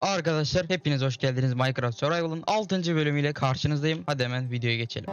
Arkadaşlar hepiniz hoş geldiniz Minecraft Survival'ın 6. bölümüyle karşınızdayım. Hadi hemen videoya geçelim.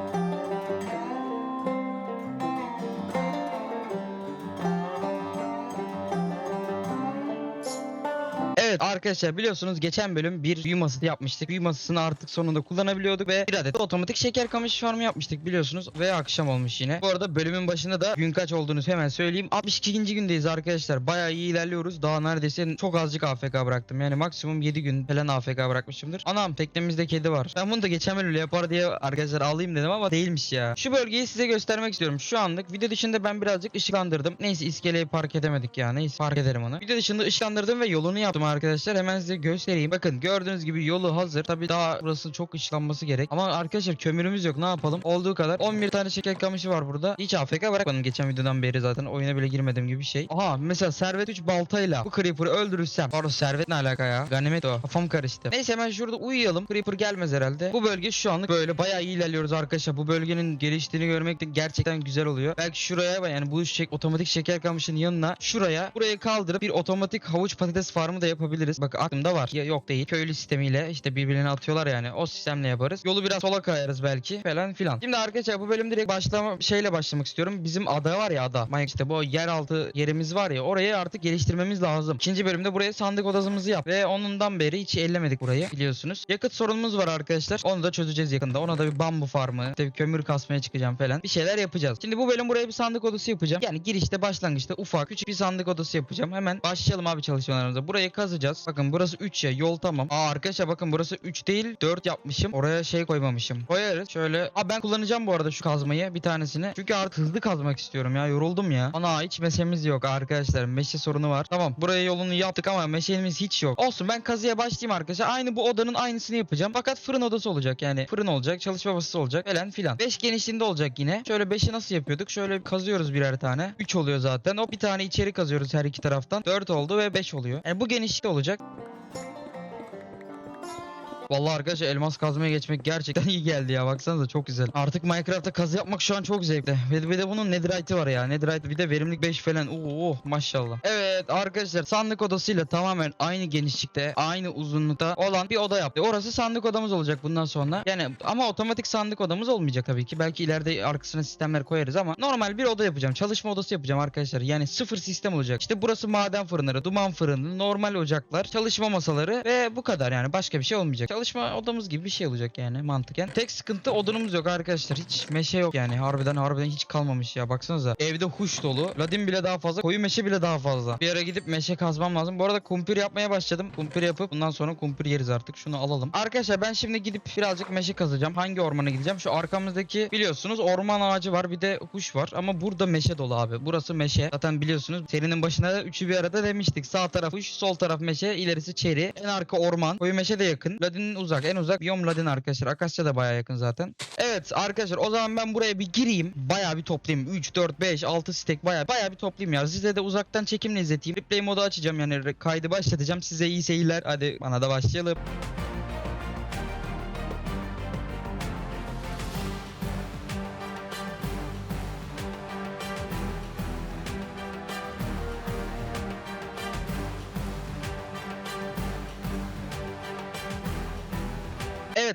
Arkadaşlar biliyorsunuz geçen bölüm bir büyü masası yapmıştık. Büyü masasını artık sonunda kullanabiliyorduk ve bir adet de otomatik şeker kamışı farmı yapmıştık biliyorsunuz. Ve akşam olmuş yine. Bu arada bölümün başında da gün kaç olduğunu hemen söyleyeyim. 62. gündeyiz arkadaşlar. Bayağı iyi ilerliyoruz. Daha neredeyse çok azıcık AFK bıraktım. Yani maksimum 7 gün falan AFK bırakmışımdır. Anam teknemizde kedi var. Ben bunu da geçen bölümle yapar diye arkadaşlar alayım dedim ama değilmiş ya. Şu bölgeyi size göstermek istiyorum. Şu anlık video dışında ben birazcık ışıklandırdım. Neyse iskeleyi park edemedik ya. Neyse park ederim onu. Video dışında ışıklandırdım ve yolunu yaptım arkadaşlar. Hemen size göstereyim. Bakın gördüğünüz gibi yolu hazır. Tabii daha burası çok ışıklanması gerek. Ama arkadaşlar kömürümüz yok. Ne yapalım? Olduğu kadar 11 tane şeker kamışı var burada. Hiç AFK bırakmadım geçen videodan beri zaten. Oyuna bile girmedim gibi bir şey. Aha mesela Servet 3 baltayla bu Creeper'ı öldürürsem. Pardon Servet ne alaka ya? Ganimet o. Kafam karıştı. Neyse hemen şurada uyuyalım. Creeper gelmez herhalde. Bu bölge şu anlık böyle bayağı iyi ilerliyoruz arkadaşlar. Bu bölgenin geliştiğini görmek de gerçekten güzel oluyor. Belki şuraya yani bu şek otomatik şeker kamışının yanına şuraya burayı kaldırıp bir otomatik havuç patates farmı da yapabiliriz. Bak aklımda var. Ya, yok değil. Köylü sistemiyle işte birbirine atıyorlar yani. O sistemle yaparız. Yolu biraz sola kayarız belki falan filan. Şimdi arkadaşlar bu bölüm direkt başlama şeyle başlamak istiyorum. Bizim ada var ya ada. Manyak işte bu yeraltı yerimiz var ya orayı artık geliştirmemiz lazım. İkinci bölümde buraya sandık odamızı yap. Ve onundan beri hiç ellemedik burayı biliyorsunuz. Yakıt sorunumuz var arkadaşlar. Onu da çözeceğiz yakında. Ona da bir bambu farmı, işte bir kömür kasmaya çıkacağım falan. Bir şeyler yapacağız. Şimdi bu bölüm buraya bir sandık odası yapacağım. Yani girişte başlangıçta ufak küçük bir sandık odası yapacağım. Hemen başlayalım abi çalışmalarımıza. Burayı kazacağız. Bakın burası 3 ya yol tamam. Aa arkadaşlar bakın burası 3 değil 4 yapmışım. Oraya şey koymamışım. Koyarız. Şöyle. Aa ben kullanacağım bu arada şu kazmayı bir tanesini. Çünkü artık hızlı kazmak istiyorum ya. Yoruldum ya. Ana hiç meşemiz yok arkadaşlar. Meşe sorunu var. Tamam buraya yolunu yaptık ama meşemiz hiç yok. Olsun ben kazıya başlayayım arkadaşlar. Aynı bu odanın aynısını yapacağım. Fakat fırın odası olacak yani. Fırın olacak. Çalışma masası olacak. Falan filan. 5 genişliğinde olacak yine. Şöyle 5'i nasıl yapıyorduk? Şöyle kazıyoruz birer tane. 3 oluyor zaten. O bir tane içeri kazıyoruz her iki taraftan. 4 oldu ve 5 oluyor. Yani bu genişlikte olacak. check. Vallahi arkadaşlar elmas kazmaya geçmek gerçekten iyi geldi ya baksanıza çok güzel. Artık Minecraft'ta kazı yapmak şu an çok zevkli. Ve bir de bunun netherite'i var ya. Netherite bir de verimlilik 5 falan. Oo oh, maşallah. Evet arkadaşlar sandık odasıyla tamamen aynı genişlikte, aynı uzunlukta olan bir oda yaptı. Orası sandık odamız olacak bundan sonra. Yani ama otomatik sandık odamız olmayacak tabii ki. Belki ileride arkasına sistemler koyarız ama normal bir oda yapacağım. Çalışma odası yapacağım arkadaşlar. Yani sıfır sistem olacak. İşte burası maden fırınları, duman fırını, normal ocaklar, çalışma masaları ve bu kadar yani başka bir şey olmayacak. Çalışma odamız gibi bir şey olacak yani mantıken. Tek sıkıntı odunumuz yok arkadaşlar. Hiç meşe yok yani. Harbiden harbiden hiç kalmamış ya. Baksanıza. Evde huş dolu. Ladin bile daha fazla. Koyu meşe bile daha fazla. Bir ara gidip meşe kazmam lazım. Bu arada kumpir yapmaya başladım. Kumpir yapıp bundan sonra kumpir yeriz artık. Şunu alalım. Arkadaşlar ben şimdi gidip birazcık meşe kazacağım. Hangi ormana gideceğim? Şu arkamızdaki biliyorsunuz orman ağacı var. Bir de kuş var. Ama burada meşe dolu abi. Burası meşe. Zaten biliyorsunuz serinin başına da üçü bir arada demiştik. Sağ taraf kuş, sol taraf meşe, ilerisi çeri. En arka orman. Koyu meşe de yakın. Ladin'in uzak. En uzak biyom Ladin arkadaşlar. Akasya da baya yakın zaten. Evet arkadaşlar o zaman ben buraya bir gireyim. Baya bir toplayayım. 3, 4, 5, 6 stek baya baya bir toplayayım ya. Size de uzaktan çekimle izleteyim. Replay modu açacağım yani kaydı başlatacağım. Size iyi seyirler. Hadi bana da başlayalım.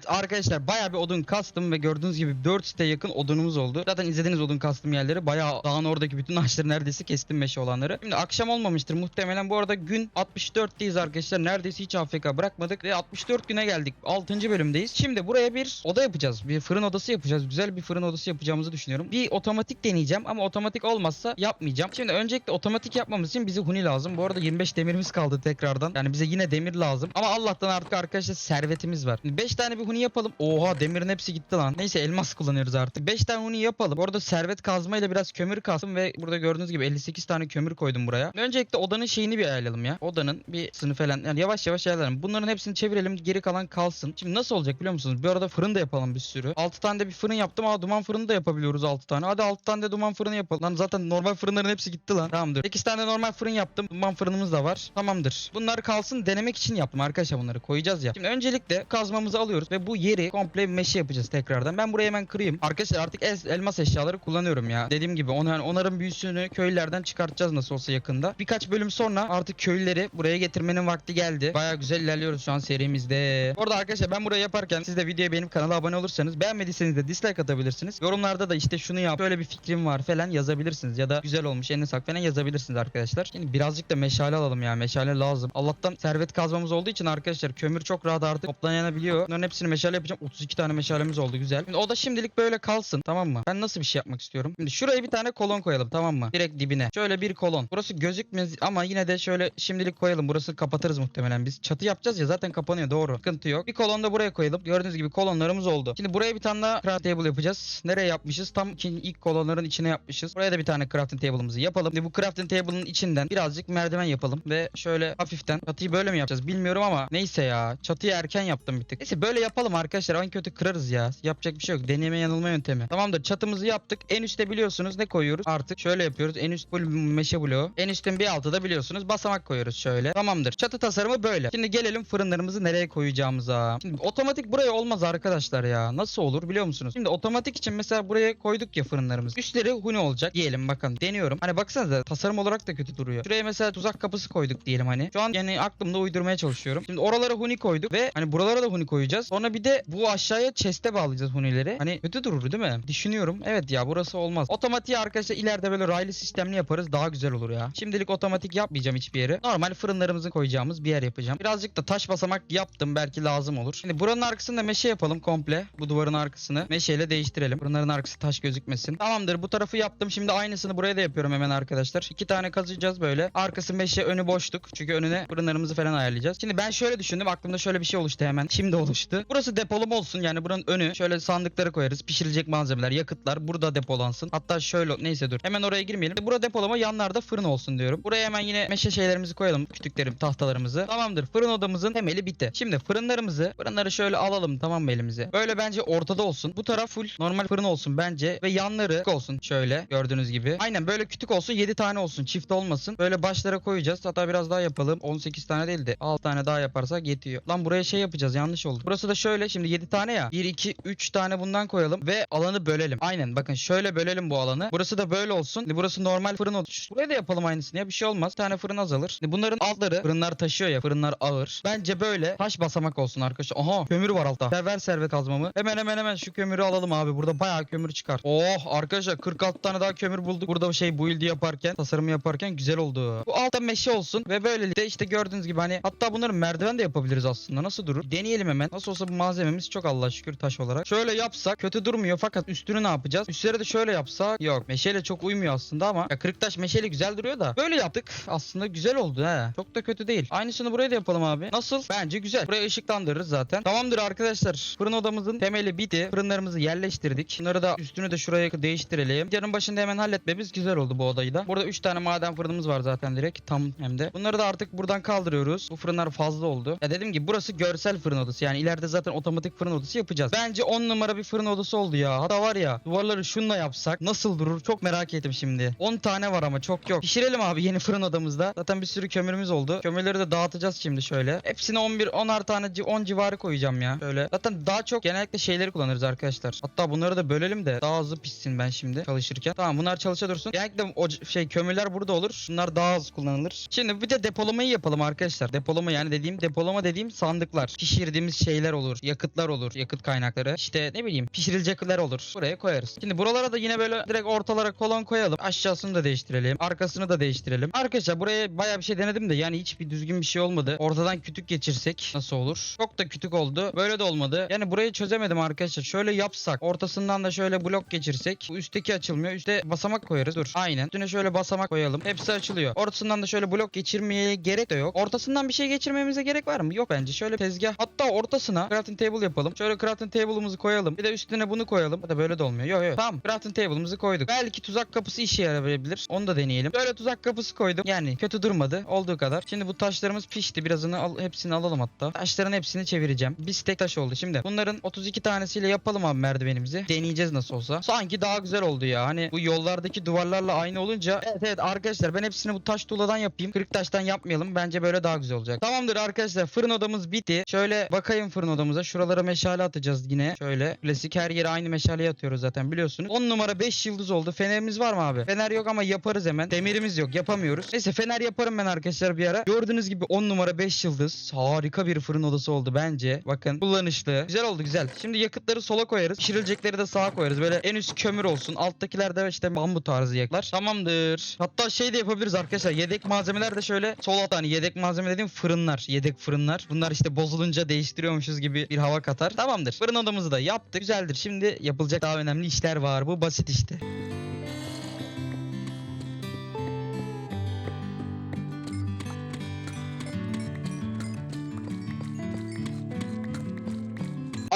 Evet arkadaşlar bayağı bir odun kastım ve gördüğünüz gibi 4 site yakın odunumuz oldu. Zaten izlediğiniz odun kastım yerleri bayağı dağın oradaki bütün ağaçları neredeyse kestim meşe olanları. Şimdi akşam olmamıştır muhtemelen. Bu arada gün 64'teyiz arkadaşlar. Neredeyse hiç AFK bırakmadık ve 64 güne geldik. 6. bölümdeyiz. Şimdi buraya bir oda yapacağız. Bir fırın odası yapacağız. Güzel bir fırın odası yapacağımızı düşünüyorum. Bir otomatik deneyeceğim ama otomatik olmazsa yapmayacağım. Şimdi öncelikle otomatik yapmamız için bize huni lazım. Bu arada 25 demirimiz kaldı tekrardan. Yani bize yine demir lazım. Ama Allah'tan artık arkadaşlar servetimiz var. 5 tane bir huni yapalım. Oha demirin hepsi gitti lan. Neyse elmas kullanıyoruz artık. 5 tane huni yapalım. Orada servet kazmayla biraz kömür kastım ve burada gördüğünüz gibi 58 tane kömür koydum buraya. Öncelikle odanın şeyini bir ayarlayalım ya. Odanın bir sınıf falan. Yani yavaş yavaş ayarlayalım. Bunların hepsini çevirelim. Geri kalan kalsın. Şimdi nasıl olacak biliyor musunuz? Bir arada fırın da yapalım bir sürü. 6 tane de bir fırın yaptım. Aa duman fırını da yapabiliyoruz 6 tane. Hadi 6 tane de duman fırını yapalım. Lan zaten normal fırınların hepsi gitti lan. Tamamdır. 8 tane de normal fırın yaptım. Duman fırınımız da var. Tamamdır. Bunlar kalsın denemek için yaptım arkadaşlar bunları. Koyacağız ya. Şimdi öncelikle kazmamızı alıyoruz. Ve bu yeri komple meşe yapacağız tekrardan. Ben burayı hemen kırayım. Arkadaşlar artık es- elmas eşyaları kullanıyorum ya. Dediğim gibi onu, yani onların büyüsünü köylerden çıkartacağız nasıl olsa yakında. Birkaç bölüm sonra artık köylüleri buraya getirmenin vakti geldi. Baya güzel ilerliyoruz şu an serimizde. Orada arkadaşlar ben burayı yaparken siz de videoya benim kanala abone olursanız beğenmediyseniz de dislike atabilirsiniz. Yorumlarda da işte şunu yap böyle bir fikrim var falan yazabilirsiniz. Ya da güzel olmuş eline sak falan yazabilirsiniz arkadaşlar. Şimdi birazcık da meşale alalım ya. Meşale lazım. Allah'tan servet kazmamız olduğu için arkadaşlar kömür çok rahat artık toplanabiliyor. Bunların hepsini meşale yapacağım. 32 tane meşalemiz oldu güzel. Şimdi o da şimdilik böyle kalsın tamam mı? Ben nasıl bir şey yapmak istiyorum? Şimdi şuraya bir tane kolon koyalım tamam mı? Direkt dibine. Şöyle bir kolon. Burası gözükmez ama yine de şöyle şimdilik koyalım. Burası kapatırız muhtemelen biz. Çatı yapacağız ya zaten kapanıyor doğru. Sıkıntı yok. Bir kolon da buraya koyalım. Gördüğünüz gibi kolonlarımız oldu. Şimdi buraya bir tane daha crafting table yapacağız. Nereye yapmışız? Tam ilk kolonların içine yapmışız. Buraya da bir tane crafting table'ımızı yapalım. Şimdi bu crafting table'ın içinden birazcık merdiven yapalım ve şöyle hafiften çatıyı böyle mi yapacağız bilmiyorum ama neyse ya. Çatıyı erken yaptım bir tık. Neyse böyle yapalım arkadaşlar. En kötü kırarız ya. Yapacak bir şey yok. Deneme yanılma yöntemi. Tamamdır çatımızı yaptık. En üstte biliyorsunuz ne koyuyoruz? Artık şöyle yapıyoruz. En üst meşe bloğu. En üstten bir altı da biliyorsunuz basamak koyuyoruz şöyle. Tamamdır. Çatı tasarımı böyle. Şimdi gelelim fırınlarımızı nereye koyacağımıza. Şimdi otomatik buraya olmaz arkadaşlar ya. Nasıl olur biliyor musunuz? Şimdi otomatik için mesela buraya koyduk ya fırınlarımızı. Üstleri huni olacak diyelim bakın. Deniyorum. Hani baksanıza tasarım olarak da kötü duruyor. Şuraya mesela tuzak kapısı koyduk diyelim hani. Şu an yani aklımda uydurmaya çalışıyorum. Şimdi oralara huni koyduk ve hani buralara da huni koyacağız. Sonra bir de bu aşağıya chest'e bağlayacağız hunileri. Hani kötü durur değil mi? Düşünüyorum. Evet ya burası olmaz. Otomatiği arkadaşlar ileride böyle raylı sistemli yaparız. Daha güzel olur ya. Şimdilik otomatik yapmayacağım hiçbir yere. Normal fırınlarımızı koyacağımız bir yer yapacağım. Birazcık da taş basamak yaptım. Belki lazım olur. Şimdi buranın arkasını da meşe yapalım komple. Bu duvarın arkasını meşeyle değiştirelim. Fırınların arkası taş gözükmesin. Tamamdır. Bu tarafı yaptım. Şimdi aynısını buraya da yapıyorum hemen arkadaşlar. İki tane kazıyacağız böyle. Arkası meşe, önü boşluk. Çünkü önüne fırınlarımızı falan ayarlayacağız. Şimdi ben şöyle düşündüm. Aklımda şöyle bir şey oluştu hemen. Şimdi oluştu. Burası depolama olsun. Yani buranın önü. Şöyle sandıkları koyarız. Pişirilecek malzemeler, yakıtlar burada depolansın. Hatta şöyle neyse dur. Hemen oraya girmeyelim. Burada depolama yanlarda fırın olsun diyorum. Buraya hemen yine meşe şeylerimizi koyalım. Kütüklerim, tahtalarımızı. Tamamdır. Fırın odamızın temeli bitti. Şimdi fırınlarımızı, fırınları şöyle alalım tamam mı elimize? Böyle bence ortada olsun. Bu taraf full normal fırın olsun bence. Ve yanları olsun şöyle gördüğünüz gibi. Aynen böyle kütük olsun 7 tane olsun çift olmasın. Böyle başlara koyacağız. Hatta biraz daha yapalım. 18 tane değil de 6 tane daha yaparsak yetiyor. Lan buraya şey yapacağız yanlış oldu. Burası da şöyle şimdi 7 tane ya. 1, 2, 3 tane bundan koyalım ve alanı bölelim. Aynen bakın şöyle bölelim bu alanı. Burası da böyle olsun. Burası normal fırın olur. Buraya da yapalım aynısını ya bir şey olmaz. Bir tane fırın azalır. Bunların altları fırınlar taşıyor ya fırınlar ağır. Bence böyle taş basamak olsun arkadaşlar. Aha kömür var altta. Ver servet kazmamı. Hemen hemen hemen şu kömürü alalım abi. Burada bayağı kömür çıkar. Oh arkadaşlar 46 tane daha kömür bulduk. Burada şey build'i yaparken tasarımı yaparken güzel oldu. Bu altta meşe olsun ve böylelikle işte gördüğünüz gibi hani hatta bunları merdiven de yapabiliriz aslında. Nasıl durur? Deneyelim hemen. Nasıl olsa malzememiz çok Allah şükür taş olarak. Şöyle yapsak kötü durmuyor fakat üstünü ne yapacağız? Üstleri de şöyle yapsak yok. Meşeyle çok uymuyor aslında ama ya kırık taş meşeyle güzel duruyor da. Böyle yaptık. Aslında güzel oldu he. Çok da kötü değil. Aynısını buraya da yapalım abi. Nasıl? Bence güzel. Buraya ışıklandırırız zaten. Tamamdır arkadaşlar. Fırın odamızın temeli bitti. Fırınlarımızı yerleştirdik. Bunları da üstünü de şuraya değiştirelim. Videonun başında hemen halletmemiz güzel oldu bu odayı da. Burada 3 tane maden fırınımız var zaten direkt. Tam hem de. Bunları da artık buradan kaldırıyoruz. Bu fırınlar fazla oldu. Ya dedim ki burası görsel fırın odası. Yani ileride zaten otomatik fırın odası yapacağız. Bence 10 numara bir fırın odası oldu ya. Hatta var ya duvarları şunla yapsak nasıl durur çok merak ettim şimdi. 10 tane var ama çok yok. Pişirelim abi yeni fırın odamızda. Zaten bir sürü kömürümüz oldu. Kömürleri de dağıtacağız şimdi şöyle. Hepsine 11 10'ar tane ci- 10 civarı koyacağım ya. Şöyle. Zaten daha çok genellikle şeyleri kullanırız arkadaşlar. Hatta bunları da bölelim de daha hızlı pişsin ben şimdi çalışırken. Tamam bunlar çalışa dursun. Genellikle o şey kömürler burada olur. Şunlar daha az kullanılır. Şimdi bir de depolamayı yapalım arkadaşlar. Depolama yani dediğim depolama dediğim sandıklar. Pişirdiğimiz şeyler olur. Yakıtlar olur. Yakıt kaynakları. İşte ne bileyim pişirilecekler olur. Buraya koyarız. Şimdi buralara da yine böyle direkt ortalara kolon koyalım. Aşağısını da değiştirelim. Arkasını da değiştirelim. Arkadaşlar buraya bayağı bir şey denedim de yani hiçbir düzgün bir şey olmadı. Ortadan kütük geçirsek nasıl olur? Çok da kütük oldu. Böyle de olmadı. Yani burayı çözemedim arkadaşlar. Şöyle yapsak. Ortasından da şöyle blok geçirsek. Bu üstteki açılmıyor. Üste basamak koyarız. Dur. Aynen. Üstüne şöyle basamak koyalım. Hepsi açılıyor. Ortasından da şöyle blok geçirmeye gerek de yok. Ortasından bir şey geçirmemize gerek var mı? Yok bence. Şöyle tezgah. Hatta ortasına crafting table yapalım. Şöyle crafting table'ımızı koyalım. Bir de üstüne bunu koyalım. Ya da böyle de olmuyor. Yok yok. Tamam. Crafting table'ımızı koyduk. Belki tuzak kapısı işe yarayabilir. Onu da deneyelim. Böyle tuzak kapısı koydum. Yani kötü durmadı. Olduğu kadar. Şimdi bu taşlarımız pişti. Birazını al, hepsini alalım hatta. Taşların hepsini çevireceğim. Bir tek taş oldu. Şimdi bunların 32 tanesiyle yapalım abi merdivenimizi. Deneyeceğiz nasıl olsa. Sanki daha güzel oldu ya. Hani bu yollardaki duvarlarla aynı olunca. Evet evet arkadaşlar ben hepsini bu taş tuğladan yapayım. Kırık taştan yapmayalım. Bence böyle daha güzel olacak. Tamamdır arkadaşlar. Fırın odamız bitti. Şöyle bakayım fırın odamı. Odamıza. Şuralara meşale atacağız yine. Şöyle klasik her yere aynı meşaleyi atıyoruz zaten biliyorsunuz. 10 numara 5 yıldız oldu. Fenerimiz var mı abi? Fener yok ama yaparız hemen. Demirimiz yok yapamıyoruz. Neyse fener yaparım ben arkadaşlar bir ara. Gördüğünüz gibi 10 numara 5 yıldız. Harika bir fırın odası oldu bence. Bakın kullanışlı. Güzel oldu güzel. Şimdi yakıtları sola koyarız. Pişirilecekleri de sağa koyarız. Böyle en üst kömür olsun. Alttakiler de işte bambu tarzı yaklar. Tamamdır. Hatta şey de yapabiliriz arkadaşlar. Yedek malzemeler de şöyle sol altta yedek malzeme dediğim fırınlar. Yedek fırınlar. Bunlar işte bozulunca değiştiriyormuşuz gibi bir hava katar. Tamamdır. Fırın odamızı da yaptık. Güzeldir. Şimdi yapılacak daha önemli işler var. Bu basit işte.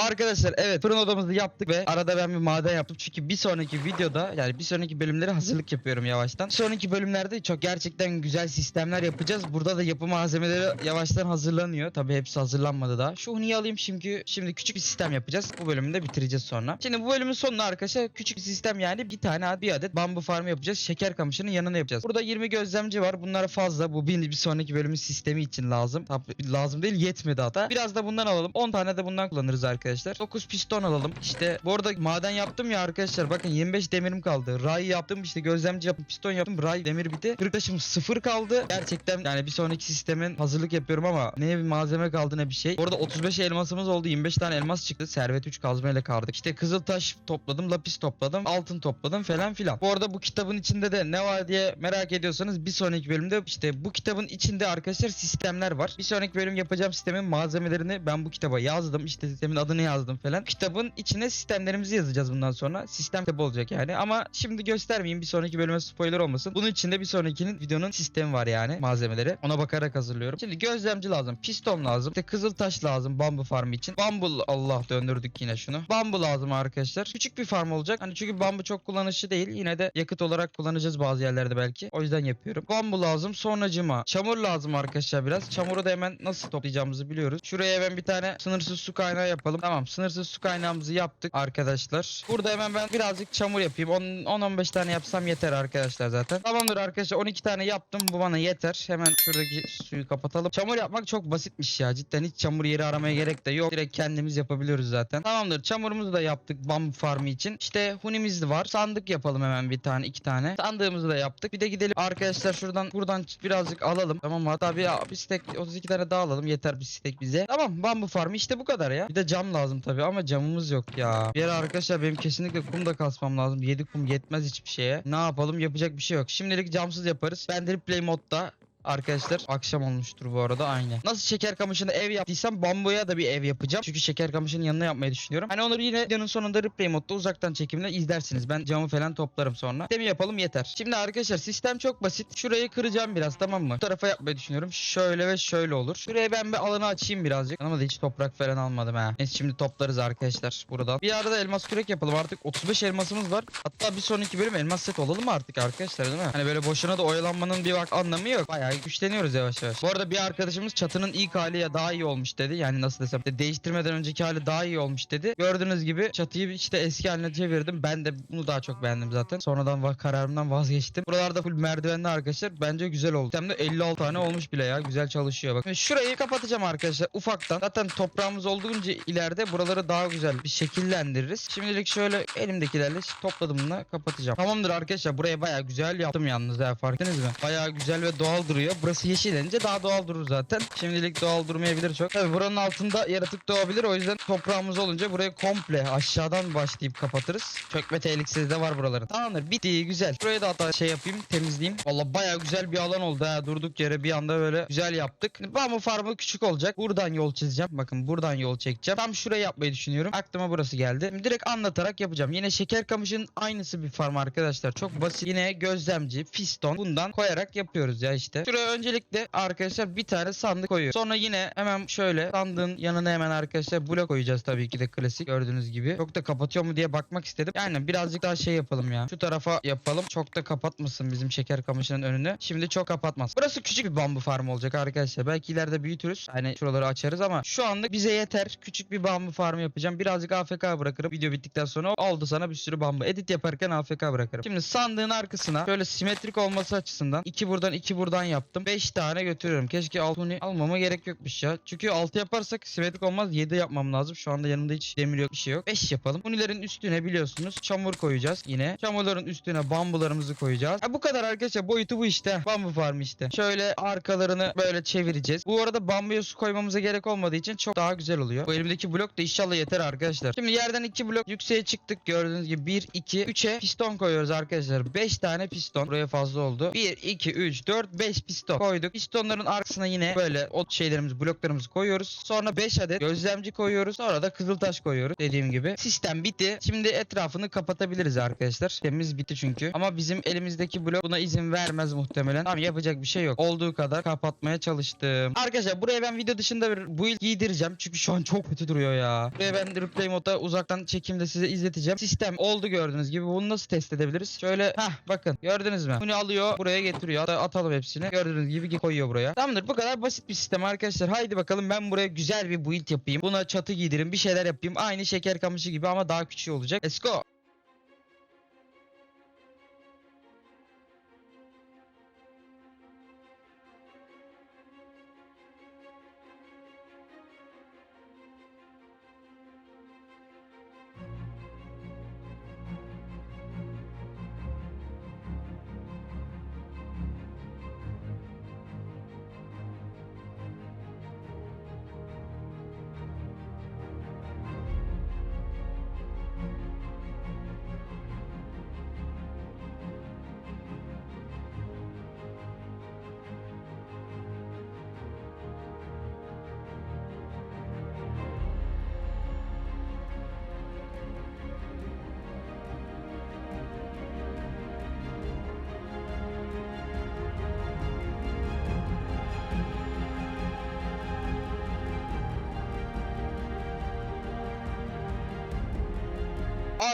Arkadaşlar evet fırın odamızı yaptık ve arada ben bir maden yaptım. Çünkü bir sonraki videoda yani bir sonraki bölümlere hazırlık yapıyorum yavaştan. Sonraki bölümlerde çok gerçekten güzel sistemler yapacağız. Burada da yapı malzemeleri yavaştan hazırlanıyor. Tabi hepsi hazırlanmadı daha. Şu huniyi alayım çünkü şimdi küçük bir sistem yapacağız. Bu bölümü de bitireceğiz sonra. Şimdi bu bölümün sonunda arkadaşlar küçük bir sistem yani bir tane bir adet bambu farmı yapacağız. Şeker kamışının yanına yapacağız. Burada 20 gözlemci var. Bunlar fazla. Bu bir, bir sonraki bölümün sistemi için lazım. Tabii lazım değil yetmedi hatta. Biraz da bundan alalım. 10 tane de bundan kullanırız arkadaşlar. 9 piston alalım. İşte bu arada maden yaptım ya arkadaşlar. Bakın 25 demirim kaldı. Ray yaptım işte gözlemci yaptım. Piston yaptım. Ray demir bitti. Kırık taşım 0 kaldı. Gerçekten yani bir sonraki sistemin hazırlık yapıyorum ama ne bir malzeme kaldı ne bir şey. Bu arada 35 elmasımız oldu. 25 tane elmas çıktı. Servet 3 kazmayla kardık. İşte kızıl taş topladım. Lapis topladım. Altın topladım falan filan. Bu arada bu kitabın içinde de ne var diye merak ediyorsanız bir sonraki bölümde işte bu kitabın içinde arkadaşlar sistemler var. Bir sonraki bölüm yapacağım sistemin malzemelerini ben bu kitaba yazdım. İşte sistemin adını yazdım falan. Kitabın içine sistemlerimizi yazacağız bundan sonra. Sistem kitabı olacak yani. Ama şimdi göstermeyeyim bir sonraki bölüme spoiler olmasın. Bunun içinde bir sonrakinin videonun sistemi var yani malzemeleri. Ona bakarak hazırlıyorum. Şimdi gözlemci lazım. Piston lazım. İşte kızıl taş lazım bambu farmı için. Bambu Allah döndürdük yine şunu. Bambu lazım arkadaşlar. Küçük bir farm olacak. Hani çünkü bambu çok kullanışlı değil. Yine de yakıt olarak kullanacağız bazı yerlerde belki. O yüzden yapıyorum. Bambu lazım. Sonracıma çamur lazım arkadaşlar biraz. Çamuru da hemen nasıl toplayacağımızı biliyoruz. Şuraya hemen bir tane sınırsız su kaynağı yapalım. Tamam sınırsız su kaynağımızı yaptık arkadaşlar. Burada hemen ben birazcık çamur yapayım. 10-15 tane yapsam yeter arkadaşlar zaten. Tamamdır arkadaşlar 12 tane yaptım. Bu bana yeter. Hemen şuradaki suyu kapatalım. Çamur yapmak çok basitmiş ya. Cidden hiç çamur yeri aramaya gerek de yok. Direkt kendimiz yapabiliyoruz zaten. Tamamdır. Çamurumuzu da yaptık bambu farmı için. İşte hunimiz var. Sandık yapalım hemen bir tane iki tane. Sandığımızı da yaptık. Bir de gidelim arkadaşlar şuradan buradan birazcık alalım. Tamam? Hatta bir, bir stek 32 tane daha alalım. Yeter bir stek bize. Tamam bambu farmı işte bu kadar ya. Bir de cam lazım tabii ama camımız yok ya. Bir ara arkadaşlar benim kesinlikle kum da kasmam lazım. 7 kum yetmez hiçbir şeye. Ne yapalım yapacak bir şey yok. Şimdilik camsız yaparız. Ben de play modda Arkadaşlar akşam olmuştur bu arada aynı. Nasıl şeker kamışını ev yaptıysam bambuya da bir ev yapacağım. Çünkü şeker kamışının yanına yapmayı düşünüyorum. Hani onları yine videonun sonunda replay modda uzaktan çekimle izlersiniz. Ben camı falan toplarım sonra. Demi yapalım yeter. Şimdi arkadaşlar sistem çok basit. Şurayı kıracağım biraz tamam mı? Bu tarafa yapmayı düşünüyorum. Şöyle ve şöyle olur. Şuraya ben bir alanı açayım birazcık. Ama hiç toprak falan almadım ha. Neyse şimdi toplarız arkadaşlar buradan. Bir arada elmas kürek yapalım. Artık 35 elmasımız var. Hatta bir sonraki bölüm elmas set olalım artık arkadaşlar değil mi? Hani böyle boşuna da oyalanmanın bir bak anlamı yok. Bayağı güçleniyoruz yavaş yavaş. Bu arada bir arkadaşımız çatının ilk hali ya daha iyi olmuş dedi. Yani nasıl desem de değiştirmeden önceki hali daha iyi olmuş dedi. Gördüğünüz gibi çatıyı işte eski haline çevirdim. Ben de bunu daha çok beğendim zaten. Sonradan va- kararımdan vazgeçtim. Buralarda full merdivenli arkadaşlar. Bence güzel oldu. Hem de 56 tane olmuş bile ya. Güzel çalışıyor bak. Şurayı kapatacağım arkadaşlar ufaktan. Zaten toprağımız olduğunca ileride buraları daha güzel bir şekillendiririz. Şimdilik şöyle elimdekilerle topladım bunu kapatacağım. Tamamdır arkadaşlar. Burayı bayağı güzel yaptım yalnız ya fark ettiniz mi? Bayağı güzel ve doğal duruyor. Burası yeşillenince daha doğal durur zaten. Şimdilik doğal durmayabilir çok. Tabii buranın altında yaratık doğabilir. O yüzden toprağımız olunca burayı komple aşağıdan başlayıp kapatırız. Çökme tehlikesi de var buraların. Tamamdır bitti güzel. Burayı da hatta şey yapayım temizleyeyim. Valla bayağı güzel bir alan oldu ha. Durduk yere bir anda böyle güzel yaptık. Bambu farmı küçük olacak. Buradan yol çizeceğim. Bakın buradan yol çekeceğim. Tam şurayı yapmayı düşünüyorum. Aklıma burası geldi. Şimdi direkt anlatarak yapacağım. Yine şeker kamışın aynısı bir farm arkadaşlar. Çok basit. Yine gözlemci, piston bundan koyarak yapıyoruz ya işte. Şuraya öncelikle arkadaşlar bir tane sandık koyuyor. Sonra yine hemen şöyle sandığın yanına hemen arkadaşlar blok koyacağız tabii ki de klasik gördüğünüz gibi. Çok da kapatıyor mu diye bakmak istedim. Yani birazcık daha şey yapalım ya. Şu tarafa yapalım. Çok da kapatmasın bizim şeker kamışının önünü. Şimdi çok kapatmaz. Burası küçük bir bambu farmı olacak arkadaşlar. Belki ileride büyütürüz. Hani şuraları açarız ama şu anlık bize yeter. Küçük bir bambu farmı yapacağım. Birazcık AFK bırakırım. Video bittikten sonra oldu sana bir sürü bambu. Edit yaparken AFK bırakırım. Şimdi sandığın arkasına şöyle simetrik olması açısından iki buradan iki buradan yaptım. 5 tane götürüyorum. Keşke 6 huni almama gerek yokmuş ya. Çünkü 6 yaparsak simetrik olmaz. 7 yapmam lazım. Şu anda yanımda hiç demir yok bir şey yok. 5 yapalım. Hunilerin üstüne biliyorsunuz çamur koyacağız yine. Çamurların üstüne bambularımızı koyacağız. Ha, bu kadar arkadaşlar. Boyutu bu işte. Bambu farmı işte. Şöyle arkalarını böyle çevireceğiz. Bu arada bambuya su koymamıza gerek olmadığı için çok daha güzel oluyor. Bu elimdeki blok da inşallah yeter arkadaşlar. Şimdi yerden 2 blok yükseğe çıktık. Gördüğünüz gibi 1, 2, 3'e piston koyuyoruz arkadaşlar. 5 tane piston. Buraya fazla oldu. 1, 2, 3, 4, 5 piston koyduk. Pistonların arkasına yine böyle o şeylerimizi, bloklarımızı koyuyoruz. Sonra 5 adet gözlemci koyuyoruz. Sonra da kızıltaş koyuyoruz. Dediğim gibi. Sistem bitti. Şimdi etrafını kapatabiliriz arkadaşlar. Sistemimiz bitti çünkü. Ama bizim elimizdeki blok buna izin vermez muhtemelen. Tamam yapacak bir şey yok. Olduğu kadar kapatmaya çalıştım. Arkadaşlar buraya ben video dışında bir build giydireceğim. Çünkü şu an çok kötü duruyor ya. Buraya ben replay modda uzaktan çekimde size izleteceğim. Sistem oldu gördüğünüz gibi. Bunu nasıl test edebiliriz? Şöyle hah bakın gördünüz mü? Bunu alıyor buraya getiriyor. Hatta atalım hepsini. Gördüğünüz gibi koyuyor buraya. Tamamdır bu kadar basit bir sistem arkadaşlar. Haydi bakalım ben buraya güzel bir build yapayım. Buna çatı giydireyim bir şeyler yapayım. Aynı şeker kamışı gibi ama daha küçük olacak. Let's go.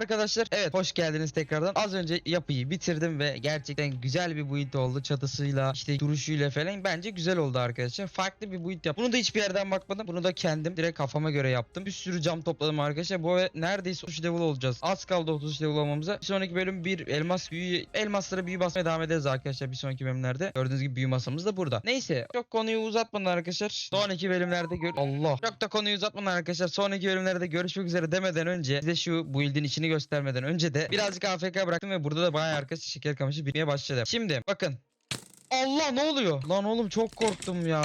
Arkadaşlar evet hoş geldiniz tekrardan. Az önce yapıyı bitirdim ve gerçekten güzel bir build oldu. Çatısıyla işte duruşuyla falan bence güzel oldu arkadaşlar. Farklı bir build yaptım. Bunu da hiçbir yerden bakmadım. Bunu da kendim direkt kafama göre yaptım. Bir sürü cam topladım arkadaşlar. Bu ve neredeyse 30 level olacağız. Az kaldı 30 level olmamıza. Bir sonraki bölüm bir elmas büyü elmaslara büyü basmaya devam ederiz arkadaşlar bir sonraki bölümlerde. Gördüğünüz gibi büyü masamız da burada. Neyse çok konuyu uzatmadan arkadaşlar. Sonraki bölümlerde gör Allah. Çok da konuyu uzatmadan arkadaşlar. Sonraki bölümlerde görüşmek üzere demeden önce size şu build'in içini göstermeden önce de birazcık AFK bıraktım ve burada da bayağı arkadaşlar şeker kamışı bitmeye başladı. Şimdi bakın Allah ne oluyor? Lan oğlum çok korktum ya.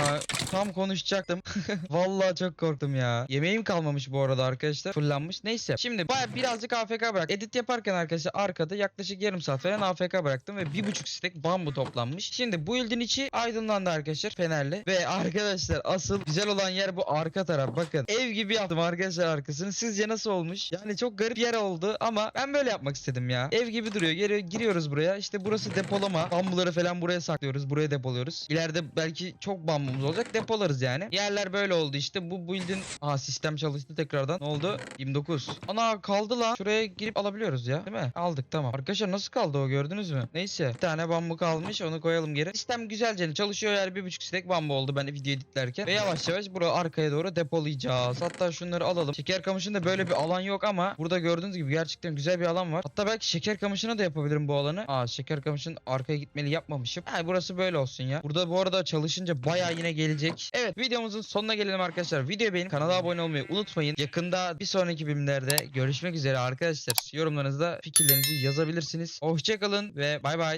Tam konuşacaktım. Vallahi çok korktum ya. Yemeğim kalmamış bu arada arkadaşlar. Fırlanmış. Neyse. Şimdi baya birazcık AFK bırak. Edit yaparken arkadaşlar arkada yaklaşık yarım saat falan AFK bıraktım ve bir buçuk stek bambu toplanmış. Şimdi bu ildin içi aydınlandı arkadaşlar fenerle. Ve arkadaşlar asıl güzel olan yer bu arka taraf. Bakın ev gibi yaptım arkadaşlar arkasını. Sizce nasıl olmuş? Yani çok garip yer oldu ama ben böyle yapmak istedim ya. Ev gibi duruyor. Geri giriyoruz buraya. İşte burası depolama. Bambuları falan buraya saklıyoruz. Buraya depoluyoruz. İleride belki çok bambumuz olacak. Depolarız yani. Yerler böyle oldu işte. Bu build'in... Aa sistem çalıştı tekrardan. Ne oldu? 29. Ana kaldı lan. Şuraya girip alabiliyoruz ya. Değil mi? Aldık tamam. Arkadaşlar nasıl kaldı o gördünüz mü? Neyse. Bir tane bambu kalmış. Onu koyalım geri. Sistem güzelce çalışıyor. Yani bir buçuk stek bambu oldu ben video editlerken. Ve yavaş yavaş buraya arkaya doğru depolayacağız. Hatta şunları alalım. Şeker kamışında böyle bir alan yok ama burada gördüğünüz gibi gerçekten güzel bir alan var. Hatta belki şeker kamışına da yapabilirim bu alanı. Aa şeker kamışın arkaya gitmeli yapmamışım. Ha burası böyle olsun ya. Burada bu arada çalışınca bayağı yine gelecek. Evet videomuzun sonuna gelelim arkadaşlar. Videoyu beğenip kanala abone olmayı unutmayın. Yakında bir sonraki bölümlerde görüşmek üzere arkadaşlar. Yorumlarınızda fikirlerinizi yazabilirsiniz. Hoşçakalın ve bay bay.